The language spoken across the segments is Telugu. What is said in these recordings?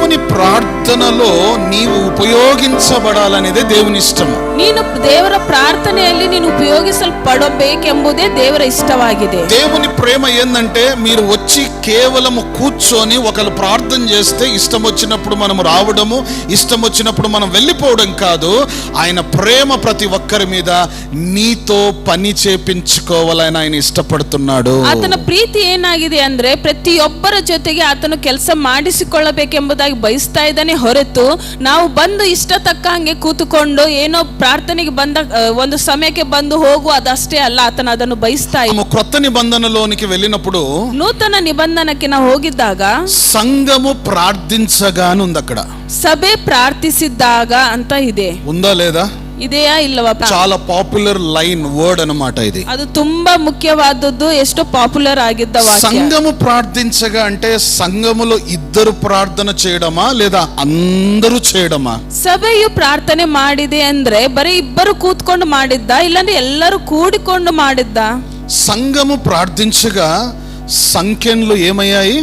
దేవుని ప్రార్థనలో నీవు ఉపయోగించబడాలనేదే దేవుని ఇష్టము ನೀನು ದೇವರ ಪ್ರಾರ್ಥನೆಯಲ್ಲಿ ನೀನು ಉಪಯೋಗಿಸಲ್ಪಡಬೇಕೆಂಬುದೇ ದೇವರ ಇಷ್ಟವಾಗಿದೆ దేవుని ప్రేమ ఏందంటే మీరు వచ్చి కేవలము కూర్చొని ఒకరు ప్రార్థన చేస్తే ఇష్టం వచ్చినప్పుడు మనం రావడము ఇష్టం వచ్చినప్పుడు మనం వెళ్ళిపోవడం కాదు ఆయన ప్రేమ ప్రతి ఒక్కరి మీద నీతో పని చేపించుకోవాలని ఆయన ఇష్టపడుతున్నాడు ಆತನ ಪ್ರೀತಿ ಏನಾಗಿದೆ ಅಂದ್ರೆ ಪ್ರತಿಯೊಬ್ಬರ ಜೊತೆಗೆ ಆತನು ಕೆಲಸ ಮಾಡಿಸಿಕೊಳ್ಳಬೇಕೆಂಬುದಾಗಿ ಬಯಸ್ತಾ ಇದ್ದಾನೆ ಹೊರತು ನಾವು ಬಂದು ಇಷ್ಟ ತಕ್ಕ ಹಂಗೆ ಕೂತುಕೊಂಡು ಏನೋ ಪ್ರಾರ್ಥನೆಗೆ ಬಂದ ಆ, ಒಂದು ಸಮಯಕ್ಕೆ ಬಂದು ಹೋಗು ಅದಷ್ಟೇ ಅಲ್ಲ ಆತನ ಅದನ್ನು ಬಯಸ್ತಾ ಇಲ್ಲ మనము క్రొత్త నిబంధనలోనికి వెళ్ళినప్పుడు ನೂತನ ನಿಬಂಧನಕ್ಕೆ ನಾವು ಹೋಗಿದ್ದಾಗ సంఘము ప్రార్థించగా అని ఉంది అక్కడ ಸಭೆ ಪ್ರಾರ್ಥಿಸಿದ್ದಾಗ ಅಂತ ಇದೆ ఉందా లేదా ಇದೆಯಾ ಇಲ್ಲವಾ చాలా పాపులర్ లైన్ వర్డ్ అన్నమాట ఇది ಅದು ತುಂಬಾ ಮುಖ್ಯವಾದದ್ದು ಎಷ್ಟು ಪಾಪ್ಯುಲರ್ ಆಗಿದ್ದ ವಾಕ್ಯ సంఘము ప్రార్థించగా అంటే సంఘములో ఇద్దరు ప్రార్థన చేయడమా లేదా అందరూ చేయడమా ಸಭೆಯು ಪ್ರಾರ್ಥನೆ ಮಾಡಿದೆ ಅಂದ್ರೆ ಬರೀ ಇಬ್ಬರು ಕೂತ್ಕೊಂಡು ಮಾಡಿದ್ದ ಇಲ್ಲಾಂದ್ರೆ ಎಲ್ಲರೂ ಕೂಡಿಕೊಂಡು ಮಾಡಿದ್ದ సంఘము ప్రార్థించగా సంఖ్యలు ఏమయ్యాయి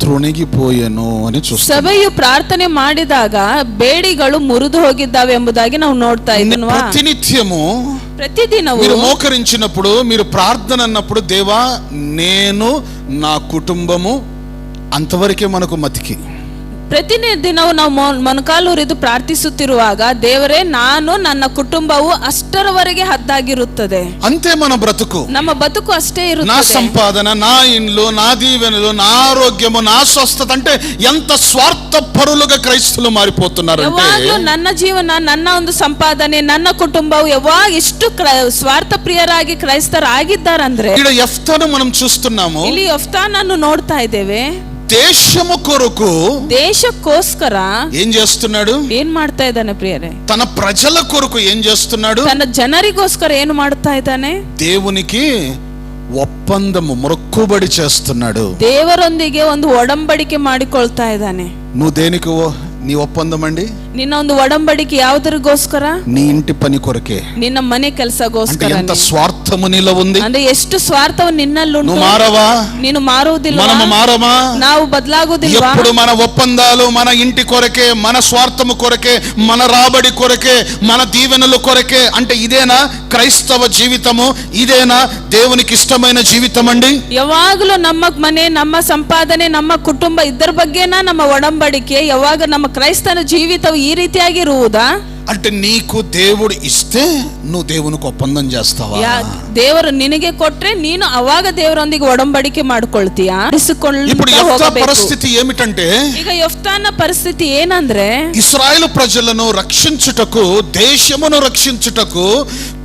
తృణిగిపోయెను అని చూస్తాం ಸಭೆಯು ಪ್ರಾರ್ಥನೆ ಮಾಡಿದಾಗ ಬೇಡಿಗಳು ಮುರಿದು ಹೋಗಿದ್ದಾವೆ ಎಂಬುದಾಗಿ ನಾವು ನೋಡ್ತಾ ಇದ್ದೀನವಾ ప్రతినిత్యము ಪ್ರತಿದಿನವೂ మీరు మోకరించినప్పుడు మీరు ప్రార్థన అన్నప్పుడు దేవా నేను నా కుటుంబము అంతవరకే మనకు మతికి ಪ್ರತಿದಿನವೂ ನಾವು ಮೊನ್- ಮೊಣಕಾಲೂರಿದು ಪ್ರಾರ್ಥಿಸುತ್ತಿರುವಾಗ ದೇವರೇ ನಾನು ನನ್ನ ಕುಟುಂಬವು ಅಷ್ಟರವರೆಗೆ ಹದ್ದಾಗಿರುತ್ತದೆ అంతే మన బ్రతుకు ನಮ್ಮ ಬದುಕು ಅಷ್ಟೇ నా ಇರುತ್ತದೆ సంపాదన నా ఇండ్లు నా దీవెనలు నా ఆరోగ్యము నా స్వస్థత అంటే ఎంత స్వార్థ పరులుగా క్రైస్తులు మారిపోతున్నారు అంటే ಯಾವಾಗ್ಲೂ ನನ್ನ ಜೀವನ ನನ್ನ ಒಂದು ಸಂಪಾದನೆ ನನ್ನ ಕುಟುಂಬವು ಯಾವಾಗ ಎಷ್ಟು ಕ್ರ- ಸ್ವಾರ್ಥ ಪ್ರಿಯರಾಗಿ ಕ್ರೈಸ್ತರಾಗಿದ್ದಾರಂದ್ರೆ ఇక్కడ ఎఫ్తను మనం చూస్తున్నాము ಇಲ್ಲಿ ಯಫ್ತಾನನ್ನು ನೋಡ್ತಾ ಇದ್ದೇವೆ దేశము కొరకు ದೇಶಕ್ಕೋಸ್ಕರ ఏం చేస్తున్నాడు ಏನ್ ಮಾಡ್ತಾ ಇದ್ದಾನೆ ಪ್ರಿಯರೇ తన ప్రజల కొరకు ఏం చేస్తున్నాడు ತನ್ನ ಜನರಿಗೋಸ್ಕರ ಏನು ಮಾಡ್ತಾ ಇದ್ದಾನೆ దేవునికి ఒప్పందము మొక్కుబడి చేస్తున్నాడు ದೇವರೊಂದಿಗೆ ಒಂದು ಒಡಂಬಡಿಕೆ ಮಾಡಿಕೊಳ್ತಾ ಇದ್ದಾನೆ నువ్వు దేనికి ఓ- నీ ఒప్పందం అండి ನಿನ್ನ ಒಂದು ಒಡಂಬಡಿಕೆ ಯಾವುದರಿಗೋಸ್ಕರ నీ ఇంటి పని కొరకే ನಿನ್ನ ಮನೆ అంటే ಕೆಲಸಗೋಸ್ಕರ ఎంత స్వార్థము నీలో ఉంది ಅಂದ್ರೆ ಎಷ್ಟು ಸ್ವಾರ್ಥವು ನಿನ್ನಲ್ಲುಂಟು నువ్వు మారవా ನೀನು ಮಾರುವುದಿಲ್ವಾ మనము మారమా ನಾವು ಬದಲಾಗುವುದಿಲ್ವಾ ఎప్పుడు మన ఒప్పందాలు మన ఇంటి కొరకే మన స్వార్థము కొరకే మన రాబడి కొరకే మన దీవెనల కొరకే అంటే ఇదేనా క్రైస్తవ జీవితము ఇదేనా దేవునికి ఇష్టమైన జీవితం అండి ಯಾವಾಗಲೂ ನಮ್ಮ ಮನೆ ನಮ್ಮ ಸಂಪಾದನೆ ನಮ್ಮ ಕುಟುಂಬ ಇದರ ಬಗ್ಗೆನ ನಮ್ಮ ಒಡಂಬಡಿಕೆ ಯಾವಾಗ ನಮ್ಮ ಕ್ರೈಸ್ತನ ಜೀವಿತವು ಈ ರೀತಿಯಾಗಿರುವುದಾ అంటే నీకు దేవుడు ఇస్తే నువ్వు దేవునికి ఒప్పందం చేస్తావా ಯಾ- ದೇವರು ನಿನಗೆ ಕೊಟ್ರೆ ನೀನು ಅವಾಗ ದೇವರೊಂದಿಗೆ ಒಡಂಬಡಿಕೆ ಮಾಡ್ಕೊಳ್ತೀಯಾ ఇప్పుడు ನಡೆಸಿಕೊಳ್ಳುತ್ತಾ యొక్క ಹೋಗಬೇಕು పరిస్థితి ఏమిటంటే ಈಗ ಯಫ್ತಾನ ಪರಿಸ್ಥಿತಿ ಏನಂದ್ರೆ ఇస్రాయేల్ ప్రజలను రక్షించుటకు దేశమును రక్షించుటకు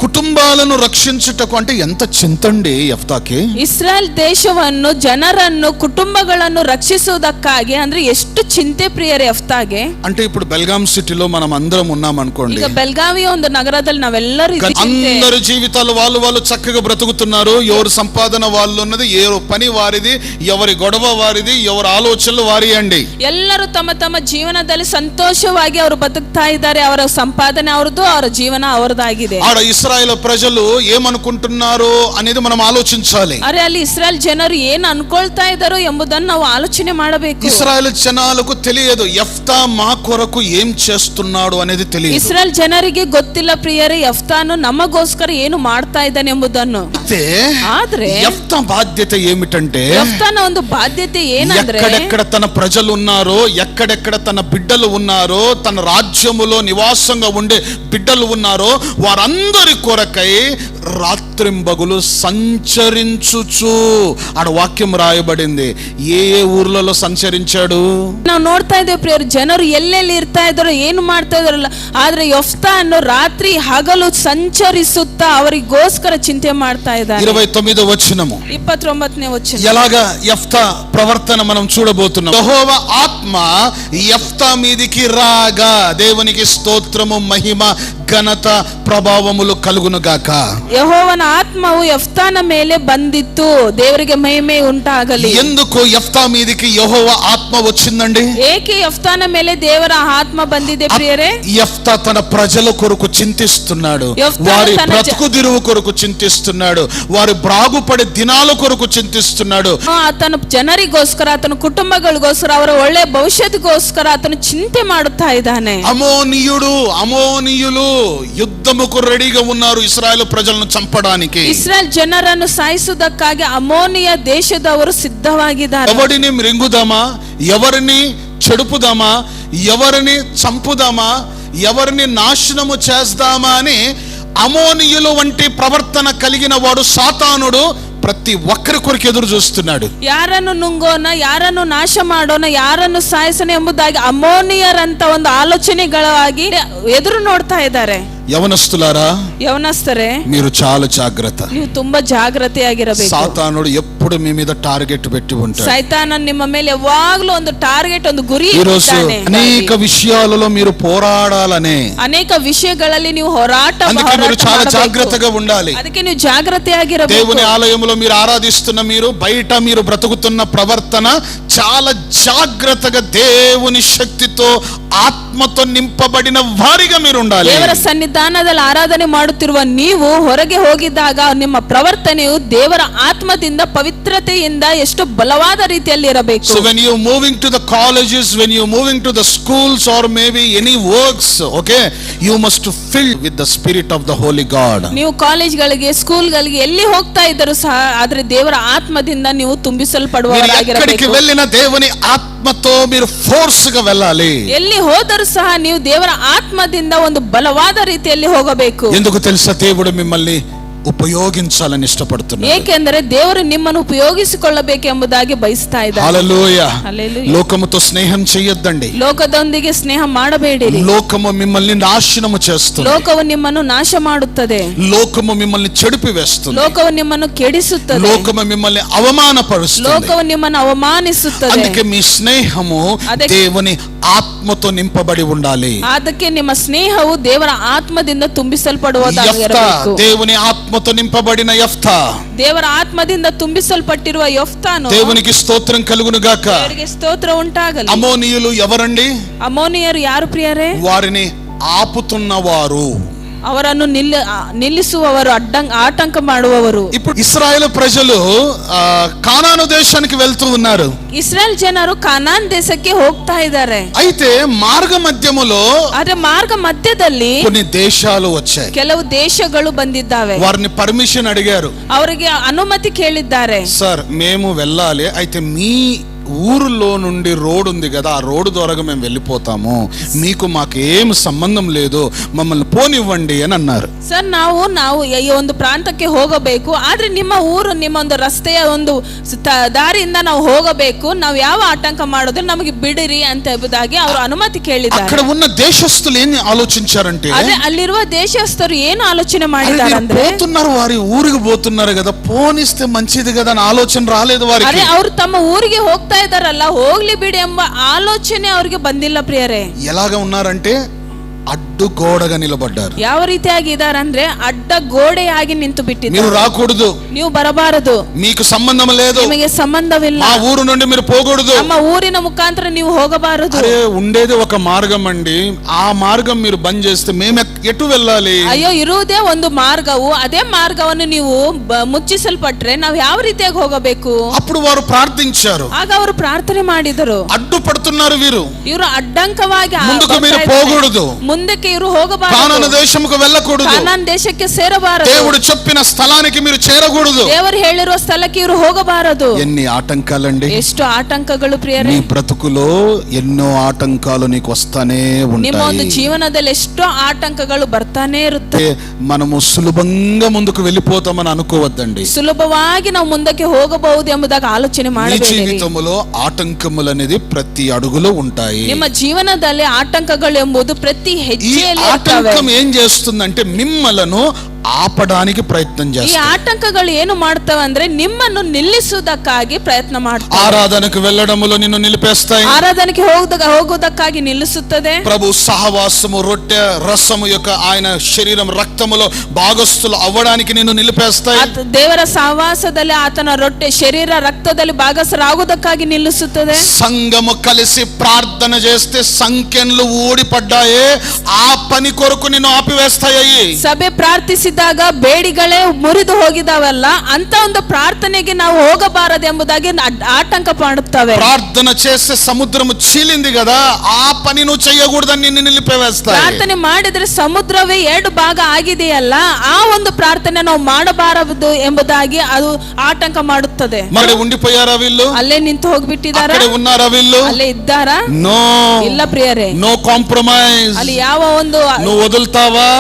కుటుంబాలను రక్షించుటకు అంటే ఎంత చింతండి ఎఫ్తాకి ಇಸ್ರಾಯೇಲ್ ದೇಶವನ್ನು ಜನರನ್ನು ಕುಟುಂಬಗಳನ್ನು ರಕ್ಷಿಸುವುದಕ್ಕಾಗಿ ಅಂದ್ರೆ ಎಷ್ಟು ಚಿಂತೆ ಪ್ರಿಯರೇ ಯಫ್ತಾಗೆ అంటే ఇప్పుడు బెల్గాం సిటీలో మనం అందరం ఉన్నాం అనుకోండి ಈಗ ಬೆಳಗಾವಿಯ ಒಂದು ನಗರದಲ್ಲಿ ನಾವೆಲ್ಲರೂ కానీ ಇದ್ದೀವಿ ಚಿಂತೆ. అందరి జీవితాలు వాళ్ళు వాళ్ళు చక్కగా బ్రతుకుతున్నారు ఎవరి సంపాదన వాళ్ళు ఉన్నది ఏ పని వారిది ఎవరి గొడవ వారిది ఎవరి ఆలోచనలు వారి అండి ಎಲ್ಲರೂ ತಮ್ಮ ತಮ್ಮ ಜೀವನದಲ್ಲಿ ಸಂತೋಷವಾಗಿ ಅವರು ಬದುಕ್ತಾ ಇದ್ದಾರೆ ಅವರ ಸಂಪಾದನೆ ಅವ್ರದ್ದು ಅವರ ಜೀವನ ಅವರದಾಗಿದೆ ఆడ ఇస్రాయేల్ ప్రజలు ఏమనుకుంటున్నారు అనేది మనం ఆలోచించాలి ಅರೆ ಅಲ್ಲಿ ಇಸ್ರಾಯೇಲ್ ಜನರು ಏನ್ ಅನ್ಕೊಳ್ತಾ ಇದ್ದಾರೋ ಎಂಬುದನ್ನು ನಾವು ಆಲೋಚನೆ ಮಾಡಬೇಕು ఇస్రాయేల్ జనాలకు తెలియదు ఎఫ్తా మా కొరకు ఏం చేస్తున్నాడు అనేది తెలియదు ಇಸ್ರಾಯೇಲ್ ಜನರಿಗೆ ಗೊತ್ತಿಲ್ಲ ಪ್ರಿಯರೇ ಯಫ್ತಾನು ನಮಗೋಸ್ಕರ ಏನು ಮಾಡ್ತಾ ಇದ್ದಾನೆ ಎಂಬುದನ್ನು. అయితే ಆದ್ರೆ ఎఫ్తా బాధ్యత ఏమిటంటే ಯಫ್ತಾನ ಒಂದು ಬಾಧ್ಯತೆ ಏನಂದ್ರೆ ఎక్కడెక్కడ తన ప్రజలు ఉన్నారో ఎక్కడెక్కడ తన బిడ్డలు ఉన్నారో తన రాజ్యములో నివాసంగా ఉండే బిడ్డలు ఉన్నారో వారందరి కొరకై రాత్రింబగులు సంచరించుచు ఆడ వాక్యం రాయబడింది ఏ ఏ ఊర్లలో సంచరించాడు ನಾವು ನೋಡ್ತಾ ಇದ್ದೇವೆ ಪ್ರಿಯರು ಜನರು ಎಲ್ಲೆಲ್ಲಿ ಇರ್ತಾ ಇದ್ದಾರೋ ಏನು ಮಾಡ್ತಾ ಇದಾರಲ್ಲ ಆದ್ರೆ ಯಫ್ತಾನು ರಾತ್ರಿ ಹಗಲು ಸಂಚರಿಸುತ್ತಾ ಅವರಿಗೋಸ್ಕರ ಚಿಂತೆ ಮಾಡ್ತಾ ಇದ್ದಾನೆ ఇరవై తొమ్మిదో వచ్చినము ఇప్పత్తొంబత్నే వచ్చిన ఎలాగా ఎఫ్త ప్రవర్తన మనం చూడబోతున్నాం. యహోవ ఆత్మ ఎఫ్త మీదికి రాగా దేవునికి స్తోత్రము మహిమ ఘనత ప్రభావములు కలుగును గాక ಯಹೋವನ ಆತ್ಮವು ಯಫ್ತಾನ ಮೇಲೆ ಬಂದಿತ್ತು ದೇವರಿಗೆ ಮಹಿಮೆ ಉಂಟಾಗಲಿ ఎందుకు యఫ్తా మీదికి యెహోవా ఆత్మ వచ్చిందండి ಏಕೆ ಯಫ್ತಾನ ಮೇಲೆ ದೇವರ ಆತ್ಮ ಬಂದಿದೆ ಪ್ರಿಯರೇ యఫ్తా తన ప్రజల కొరకు చింతిస్తున్నాడు యెఫ్తా వారి తన జ- బ్రతుకు దిరువు కొరకు చింతిస్తున్నాడు వారి బ్రాగుపడే దినాల కొరకు చింతిస్తున్నాడు ಆತನ ಜನರಿಗೋಸ್ಕರ ಆತನ ಕುಟುಂಬಗಳಿಗೋಸ್ಕರ ಅವರ ಒಳ್ಳೆ ಭವಿಷ್ಯತ್ಗೋಸ್ಕರ ಆತನು ಚಿಂತೆ ಮಾಡುತ್ತಾ ಇದ್ದಾನೆ అమోనీయుడు అమోనీయులు యుద్ధముకు రెడీగా ఉన్నారు ఇస్రాయేల్ ప్రజలను చంపడానికి ಇಸ್ರಾಯೇಲ್ ಜನರನ್ನು ಸಾಯಿಸುವುದಕ್ಕಾಗಿ ಅಮೋನಿಯ ದೇಶದವರು ಸಿದ್ಧವಾಗಿದ್ದಾರೆ ఎవరిని మృంగుదామా ఎవరిని చెడుపుదామా ఎవరిని చంపుదామా ఎవరిని నాశనము చేద్దామా అని అమోనీయులు వంటి ప్రవర్తన కలిగిన వాడు సాతానుడు ప్రతి ఒక్కరి కొరకు ఎదురు చూస్తున్నాడు ಯಾರನ್ನು ನುಂಗೋಣ ಯಾರನ್ನು ನಾಶ ಮಾಡೋಣ ಯಾರನ್ನು ಸಾಯಿಸೋಣ ಎಂಬುದಾಗಿ ಅಮೋನಿಯರಂತ ಒಂದು ಆಲೋಚನೆಗಳಾಗಿ ಎದುರು ನೋಡ್ತಾ ಇದ್ದಾರೆ యవనస్తులారా ಯವನಸ್ತರೇ మీరు చాలా జాగ్రత్త ನೀವು ತುಂಬಾ ಜಾಗ್ರತೆಯಾಗಿರಬೇಕು సాతానుడు ఎప్పుడు మీ మీద టార్గెట్ పెట్టి ఉంటాడు ಸೈತಾನ ನಿಮ್ಮ ಮೇಲೆ ಯಾವಾಗ್ಲೂ ಒಂದು ಟಾರ್ಗೆಟ್ ಒಂದು ಗುರಿ ఈరోజు ಇಟ್ಟಿದ್ದಾನೆ. అనేక విషయాలలో మీరు పోరాడాలనే ಅನೇಕ ವಿಷಯಗಳಲ್ಲಿ ನೀವು ಹೋರಾಟ అందుకే మీరు ಹೋರಾಟ చాలా ಮಾಡಬೇಕು. జాగ్రత్తగా ఉండాలి ಅದಕ್ಕೆ ನೀವು ಜಾಗ್ರತೆಯಾಗಿರಬೇಕು దేవుని ఆలయంలో మీరు ఆరాధిస్తున్న మీరు బయట మీరు బ్రతుకుతున్న ప్రవర్తన చాలా జాగ్రత్తగా దేవుని శక్తితో ఆత్మతో నింపబడిన వారిగా మీరు ఉండాలి ದೇವರ ಸನ್ನಿಧಾನದಲ್ಲಿ ಆರಾಧನೆ ಮಾಡುತ್ತಿರುವ ನೀವು ಹೊರಗೆ ಹೋಗಿದ್ದಾಗ ನಿಮ್ಮ ಪ್ರವರ್ತನೆಯು ದೇವರ ಆತ್ಮದಿಂದ ಪವಿತ್ರತೆಯಿಂದ ಎಷ್ಟು ಬಲವಾದ ರೀತಿಯಲ್ಲಿ ಇರಬೇಕು So when you moving to the colleges, when you moving to the schools or maybe any works, okay, you must fill with the spirit of the Holy God. ನೀವು ಕಾಲೇಜ್ಗಳಿಗೆ ಸ್ಕೂಲ್ಗಳಿಗೆ ಎಲ್ಲಿ ಹೋಗ್ತಾ ಇದ್ದರೂ ಸಹ ಆದ್ರೆ ದೇವರ ಆತ್ಮದಿಂದ ನೀವು మీరు ఎక్కడికి ತುಂಬಿಸಲ್ಪಡುವವರಾಗಿರಬೇಕು వెళ్ళిన దేవుని ఆత్మతో మీరు ఫోర్స్ గా వెళ్ళాలి ಎಲ್ಲಿ ಹೋದರೂ ಸಹ ನೀವು ದೇವರ ಆತ್ಮದಿಂದ ಒಂದು ಬಲವಾದ ರೀತಿಯಲ್ಲಿ ಹೋಗಬೇಕು ఎందుకు తెలుసా దేవుడు మిమ్మల్ని ఉపయోగించాలని ఇష్టపడుతున్నాడు ಏಕೆಂದರೆ ದೇವರು ನಿಮ್ಮನ್ನು ಉಪಯೋಗಿಸಿಕೊಳ್ಳಬೇಕೆಂಬುದಾಗಿ ಬಯಸ್ತಾ ಇದ್ದಾರೆ హల్లెలూయ హల్లెలూయా. లోకముతో స్నేహం చేయొద్దండి ಲೋಕದೊಂದಿಗೆ ಸ್ನೇಹ ಮಾಡಬೇಡಿರಿ లోకము మిమ్మల్ని నాశనము చేస్తుంది ಲೋಕವು ನಿಮ್ಮನ್ನು ನಾಶ ಮಾಡುತ್ತದೆ లోకము మిమ్మల్ని చెడిపి వేస్తుంది ಲೋಕವು ನಿಮ್ಮನ್ನು ಕೆಡಿಸುತ್ತದೆ లోకము మిమ్మల్ని అవమానపరుస్తుంది ಲೋಕವು ನಿಮ್ಮನ್ನು ಅವಮಾನಿಸುತ್ತದೆ అందుకే మీ స్నేహము ಅದಕ್ಕೆ- దేవుని ఆత్మతో నింపబడి ఉండాలి ಅದಕ್ಕೆ ನಿಮ್ಮ ಸ್ನೇಹವು ದೇವರ ಆತ್ಮದಿಂದ యఫ్తా ತುಂಬಿಸಲ್ಪಡುವುದಾಗಿರಬೇಕು దేవుని ఆత్మతో నింపబడిన యఫ్తా ದೇವರ ಆತ್ಮದಿಂದ ತುಂಬಿಸಲ್ಪಟ್ಟಿರುವ ಯೊಫ್ತಾನು దేవునికి స్తోత్రం కలుగును గాక ದೇವರಿಗೆ ಸ್ತೋತ್ರ ಉಂಟಾಗಲಿ అమోనీయులు ఎవరండి ಅಮೋನಿಯರು ಯಾರು ಪ್ರಿಯರೇ వారిని ఆపుతున్నవారు ಅವರನ್ನು ನಿಲ್ಲ ನಿಲ್ಲಿಸುವವರು ಅಡ್ಡಂ ಆಟಂಕ ಮಾಡುವವರು ఇప్పుడు ఇస్రాయేల్ ప్రజలు ఆ, కానాను దేశానికి వెళ్తూ ఉన్నారు ಇಸ್ರೇಲ್ ಜನರು ಕಾನಾನ್ ದೇಶಕ್ಕೆ ಹೋಗ್ತಾ ಇದ್ದಾರೆ అయితే మార్గ మధ్యములో ಆದ್ರೆ ಮಾರ್ಗ ಮಧ್ಯದಲ್ಲಿ కొన్ని దేశాలు వచ్చాయి ಕೆಲವು ದೇಶಗಳು ಬಂದಿದ್ದಾವೆ వారిని పర్మిషన్ అడిగారు ಅವರಿಗೆ ಅನುಮತಿ ಕೇಳಿದ್ದಾರೆ సార్ మేము వెళ్ళాలి అయితే మీ ఊరిలో నుండి రోడ్ ఉంది కదా ఆ రోడ్డు ద్వారా మేము వెళ్ళిపోతాము మీకు మాకు ఏం సంబంధం లేదు మమ్మల్ని పోనివ్వండి అని అన్నారు ಸರ್ ನಾವು ನಾವು ಈ ಒಂದು ಪ್ರಾಂತಕ್ಕೆ ಹೋಗಬೇಕು ಆದ್ರೆ ನಿಮ್ಮ ಊರು ನಿಮ್ಮ ಒಂದು ರಸ್ತೆಯ ಒಂದು ತ- ದಾರಿಯಿಂದ ನಾವು ಹೋಗಬೇಕು ನಾವು ಯಾವ ಆಟಂಕ ಮಾಡೋದು ನಮಗೆ ಬಿಡಿರಿ ಅಂತ ಎಂಬುದಾಗಿ ಅವರು ಅನುಮತಿ ಕೇಳಿದ್ದಾರೆ అక్కడ ఉన్న దేశస్తులు ఏం ఆలోచించారంటే ಆದ್ರೆ ಅಲ್ಲಿರುವ ದೇಶಸ್ಥರು ಏನು ಆಲೋಚನೆ "అరే, ಮಾಡಿದ್ದಾರೆ వీరు ಅಂದ್ರೆ పోతున్నారు వారి ఊరికి పోతున్నారు కదా పోనిస్తే మంచిది కదా అని ఆలోచన రాలేదు ಅರೆ వారికి ಅವರು ತಮ್ಮ ಊರಿಗೆ ಹೋಗ್ತಾ ಹೋಗ್ತಾ ಇದ್ದಾರಲ್ಲ ಹೋಗ್ಲಿ ಬಿಡಿ ಎಂಬ ಆಲೋಚನೆ ಅವ್ರಿಗೆ ಬಂದಿಲ್ಲ ಪ್ರಿಯರೇ ಎಲಾಗ ಉನ್ನಾರಂಟೇ ఉన్నారంటే అడ్డుగోడగా నిలబడ్డారు ಯಾವ ರೀತಿಯಾಗಿ ಇದಾರೆ ಅಂದ್ರೆ ಅಡ್ಡ ಗೋಡೆಯಾಗಿ ನಿಂತು మీరు ಬಿಟ್ಟಿದ್ದಾರೆ రాకూడదు ನೀವು ಬರಬಾರದು మీకు సంబంధం లేదు ನಿಮಗೆ ಸಂಬಂಧವಿಲ್ಲ మా ఊరు నుండి మీరు పోకూడదు ನಮ್ಮ ಊರಿನ ಮುಖಾಂತರ ನೀವು ಹೋಗಬಾರದು అరే ఉండేది ఒక మార్గం అండి ఆ మార్గం మీరు బంద్ చేస్తే మేము ఎక్- ఎటు వెళ్ళాలి ಅಯ್ಯೋ ಇರುವುದೇ ಒಂದು ಮಾರ್ಗವು ಅದೇ ಮಾರ್ಗವನ್ನು ನೀವು ಬ- ಮುಚ್ಚಿಸಲ್ಪಟ್ರೆ ನಾವು ಯಾವ ರೀತಿಯಾಗಿ ಹೋಗಬೇಕು అప్పుడు వారు ప్రార్థించారు ಆಗ ಅವರು ಪ್ರಾರ್ಥನೆ ಮಾಡಿದರು అడ్డుపడుతున్నారు వీరు ಇವರು ಅಡ್ಡಂಕವಾಗಿ ಆ- ముందుకు ಬರ್ತಾ మీరు ಇದ್ದಾರೆ. పోకూడదు ಮುಂದಕ್ಕೆ ಇವರು కానాన ಹೋಗಬಾರದು దేశముకు వెళ్ళకూడదు ಕಾನಾನ್ ದೇಶಕ್ಕೆ ಸೇರಬಾರದು దేవుడు చెప్పిన స్థలానికి మీరు చేరకూడదు ದೇವರು ಹೇಳಿರುವ ಸ್ಥಳಕ್ಕೆ ಇವರು ಹೋಗಬಾರದು ఎన్ని ఆటంకాలండి ಎಷ್ಟು ಆಟಂಕಗಳು నీ ಪ್ರಿಯರೇ బ్రతుకులో ఎన్నో ఆటంకాలు నీకు వస్తానే ನಿಮ್ಮ ಒಂದು ఉంటాయి ಜೀವನದಲ್ಲಿ ಎಷ್ಟೋ ಆಟಂಕಗಳು ಬರ್ತಾನೆ ಇರುತ್ತೆ మనము సులభంగా ముందుకు వెళ్ళిపోతామని అనుకోవద్దండి ಸುಲಭವಾಗಿ ನಾವು ಮುಂದಕ್ಕೆ ಹೋಗಬಹುದು ಎಂಬುದಾಗಿ ಆಲೋಚನೆ నీ ಮಾಡಬೇಡಿ జీవితంలో ఆటంకములు అనేది ప్రతి అడుగులో ఉంటాయి ನಿಮ್ಮ ಜೀವನದಲ್ಲಿ ಆಟಂಕಗಳು ಎಂಬುದು ಪ್ರತಿ ఈ ఆటంకం ఏం చేస్తుందంటే మిమ్మలను ఆపడానికి ప్రయత్నం ಈ చేస్తాయి ಆಟಂಕಗಳು ಏನು ಮಾಡ್ತವೆ ಅಂದ್ರೆ ನಿಮ್ಮನ್ನು ನಿಲ್ಲಿಸುವುದಕ್ಕಾಗಿ ಪ್ರಯತ್ನ ಮಾಡ್ತವೆ ఆరాధనకు వెళ్ళడములో నిన్ను నిలిపేస్తాయి ಆರಾಧನೆಗೆ ಹೋಗುದ ಹೋಗುವುದಕ್ಕಾಗಿ ನಿಲ್ಲಿಸುತ್ತದೆ ప్రభు సహవాసము రొట్టె రసము యొక్క ఆయన శరీరం రక్తములో భాగస్థులు అవ్వడానికి నిన్ను నిలిపేస్తాయి ಆತ- ದೇವರ ಸಹವಾಸದಲ್ಲಿ ಆತನ ರೊಟ್ಟೆ ಶರೀರ ರಕ್ತದಲ್ಲಿ ಭಾಗಸ್ಥರಾಗುವುದಕ್ಕಾಗಿ ನಿಲ್ಲಿಸುತ್ತದೆ సంఘము కలిసి ప్రార్థన చేస్తే సంఖ్యలు ఊడిపడ్డాయే ఆ పని కొరకు నిన్ను ఆపివేస్తాయి ಸಭೆ ಪ್ರಾರ್ಥಿಸಿದಾಗ ಬೇಡಿಗಳೇ ಮುರಿದು ಹೋಗಿದಾವಲ್ಲ ಅಂತ ಒಂದು ಪ್ರಾರ್ಥನೆಗೆ ನಾವು ಹೋಗಬಾರದೆಂಬುದಾಗಿ ಅಡ್- ಆಟಂಕ ಮಾಡುತ್ತವೆ ప్రార్థన చేస్తే సముద్రము చీలింది కదా ఆ పని నువ్వు చెయ్యకూడదని నిన్ను నిలిపివేస్తాయి ಪ್ರಾರ್ಥನೆ ಮಾಡಿದ್ರೆ ಸಮುದ್ರವೇ ಎರಡು ಭಾಗ ಆಗಿದೆಯಲ್ಲ ಆ ಒಂದು ಪ್ರಾರ್ಥನೆ ನಾವು ಮಾಡಬಾರದು ಎಂಬುದಾಗಿ ಅದು ಆಟಂಕ ಮಾಡುತ್ತದೆ మరి ఉండిపోయారా వీళ్ళు ಅಲ್ಲೇ ನಿಂತು ಹೋಗ್ಬಿಟ್ಟಿದಾರ అక్కడే ఉన్నారా వీళ్ళు ಅಲ್ಲೇ ಇದ್ದಾರಾ నో ಇಲ್ಲ ಪ್ರಿಯರೇ నో కాంప్రమైజ్ ಅಲ್ಲಿ ಯಾವ ಒಂದು నువ్వు వదులుతావా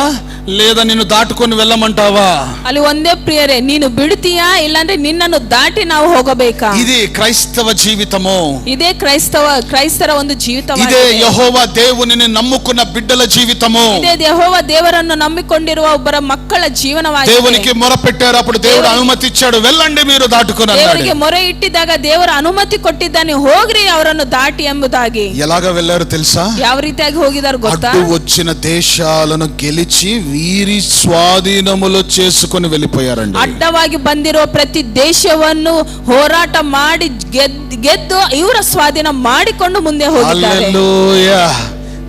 లేదా నిన్ను దాటుకొని వెళ్ళమంటావా ಅಲ್ಲಿ ಒಂದೇ ಪ್ರಿಯರೇ ನೀನು ಬಿಡ್ತೀಯಾ ಇಲ್ಲಾಂದ್ರೆ ನಿನ್ನನ್ನು ದಾಟಿ ನಾವು ಹೋಗಬೇಕಾ ఇది క్రైస్తవ జీవితము ಇದೇ ಕ್ರೈಸ್ತವ ಕ್ರೈಸ್ತರ ಒಂದು ఇదే ಜೀವಿತವಾಗಿದೆ యహోవా దేవునిని నమ్ముకున్న బిడ్డల జీవితము ಇದೇ ಯೆಹೋವ ದೇವರನ್ನು ನಂಬಿಕೊಂಡಿರುವ ಒಬ್ಬರ ಮಕ್ಕಳ ಜೀವನವಾಗಿದೆ దేవునికి మొరపెట్టారు అప్పుడు దేవుడు అనుమతి ఇచ్చాడు వెళ్ళండి మీరు దాటుకుని అన్నాడు ದೇವರಿಗೆ ಮೊರೆ ಇಟ್ಟಿದ್ದಾಗ ದೇವರ ಅನುಮತಿ ಕೊಟ್ಟಿದ್ದಾನೆ ಹೋಗ್ರಿ ಅವರನ್ನು ದಾಟಿ ಎಂಬುದಾಗಿ ఎలాగ వెళ్ళారు తెలుసా ಯಾವ ರೀತಿಯಾಗಿ ಹೋಗಿದಾರ ಗೊತ್ತಾ అడ్డు వచ్చిన దేశాలను గెలిచి వీరి స్వాధీనములో చేసుకొని వెళ్ళిపోయారండి ಅಡ್ಡವಾಗಿ ಬಂದಿರುವ ಪ್ರತಿ ದೇಶವನ್ನು ಹೋರಾಟ ಮಾಡಿ ಗೆದ್- ಗೆದ್ದು ಇವರ ಸ್ವಾಧೀನ ಮಾಡಿಕೊಂಡು ಮುಂದೆ ಹೋಗಿದ್ದಾರೆ హల్లెలూయా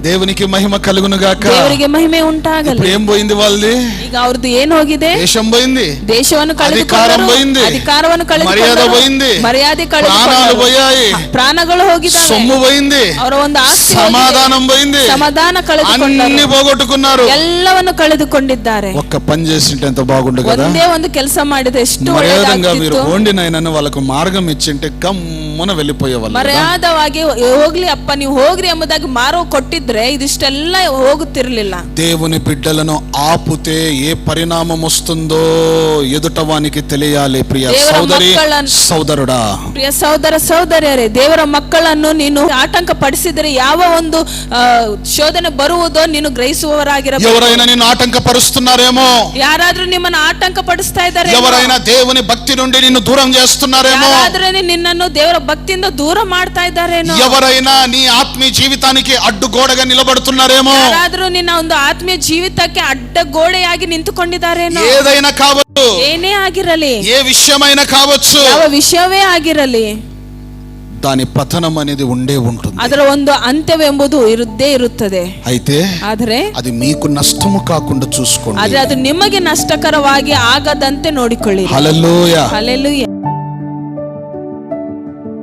దేవునికి మహిమ కలుగును గాక ದೇವರಿಗೆ ಮಹಿಮೆ ಉಂಟಾಗಲಿ ఇప్పుడు ఏం పోయింది వాళ్ళది ಈಗ ಅವ್ರದ್ದು ಏನ್ ಹೋಗಿದೆ దేశం పోయింది ದೇಶವನ್ನು అధికారం ಕಳೆದುಕೊಂಡರು పోయింది ಅಧಿಕಾರವನ್ನು మర్యాద ಕಳೆದುಕೊಂಡರು పోయింది ಮರ್ಯಾದೆ ప్రాణాలు ಕಳೆದುಕೊಂಡರು పోయాయి ಪ್ರಾಣಗಳು ಹೋಗಿದ್ದಾವೆ సొమ్ము పోయింది ಅವರ ಒಂದು ಆಸ್ತಿ ಹೋಗಿದೆ. సమాధానం పోయింది ಸಮಾಧಾನ అన్ని ಕಳೆದುಕೊಂಡರು పోగొట్టుకున్నారు ಎಲ್ಲವನ್ನು ಕಳೆದುಕೊಂಡಿದ್ದಾರೆ ఒక్క పని చేసింటే ఎంత బాగుండు కదా ಒಂದೇ ಒಂದು ಕೆಲಸ ಮಾಡಿದ್ರೆ ಎಷ್ಟು మర్యాదంగా మీరు ಒಳ್ಳೆದಾಗ್ತಿತ್ತು ఓండి నాయనని వాళ్ళకు మార్గం ఇచ్చింటే గమ్మున వెళ్ళిపోయే వాళ్ళు కదా. ಮರ್ಯಾದವಾಗಿ ಹೋಗ್ಲಿ ಅಪ್ಪ ನೀವು ಹೋಗ್ರಿ ಎಂಬುದಾಗಿ ಮಾರೋ ಕೊಟ್ಟಿದ್ರೆ ಇದಿಷ್ಟೆಲ್ಲ ಹೋಗುತ್ತಿರ್ಲಿಲ್ಲ దేవుని బిడ్డలను ఆపుతే ఏ పరిణామం వస్తుందో ఎదుటవానికి తెలియాలి ప్రియ దేవుని సోదరి మక్కలను- సోదరుడా ಪ್ರಿಯ ಸಹೋದರ ಸಹೋದರಿಯರೇ ದೇವರ ಮಕ್ಕಳನ್ನು ನೀನು ಆಟಂಕ ಪಡಿಸಿದರೆ ಯಾವ ಒಂದು ಆ, ಶೋಧನೆ ಬರುವುದೋ ನೀನು ಗ್ರಹಿಸುವವರಾಗಿರಬೇಕು ఎవరైనా నిన్ను ఆటంకపరుస్తున్నారేమో ಯಾರಾದ್ರೂ ನಿಮ್ಮನ್ನು ಆಟಂಕ ಪಡಿಸ್ತಾ ಇದ್ದಾರೆ ఎవరైనా దేవుని భక్తి నుండి నిన్ను దూరం చేస్తున్నారేమో ಯಾರಾದ್ರೂ ನಿನ್ನನ್ನು ದೇವರ ಭಕ್ತಿಯಿಂದ ದೂರ ಮಾಡ್ತಾ ಇದ್ದಾರೇನೋ ఎవరైనా నీ ఆత్మీయ జీవితానికి అడ్డుగోడగా నిలబడుతున్నారేమో ಯಾರಾದ್ರೂ ನಿನ್ನ ಒಂದು ಆತ್ಮೀಯ ಜೀವಿತಕ್ಕೆ ಅಡ್ಡ ಗೋಡೆಯಾಗಿ ನಿಂತುಕೊಂಡಿದ್ದಾರೇನೋ ఏదైనా కావచ్చు ಏನೇ ಆಗಿರಲಿ ఏ విషయమైనా కావచ్చు ಯಾವ ವಿಷಯವೇ ಆಗಿರಲಿ దాని పతనం అనేది ఉండే ఉంటుంది ಅದರ ಒಂದು ಅಂತ್ಯವೆಂಬುದು ಇರುದ್ದೇ ಇರುತ್ತದೆ అయితే ಆದರೆ అది మీకు నష్టము కాకుండా చూసుకోండి ಆದ್ರೆ ಅದು ನಿಮಗೆ ನಷ್ಟಕರವಾಗಿ ಆಗದಂತೆ ನೋಡಿಕೊಳ್ಳಿ హల్లెలూయా ಅಲ್ಲೆಲ್ಲೂ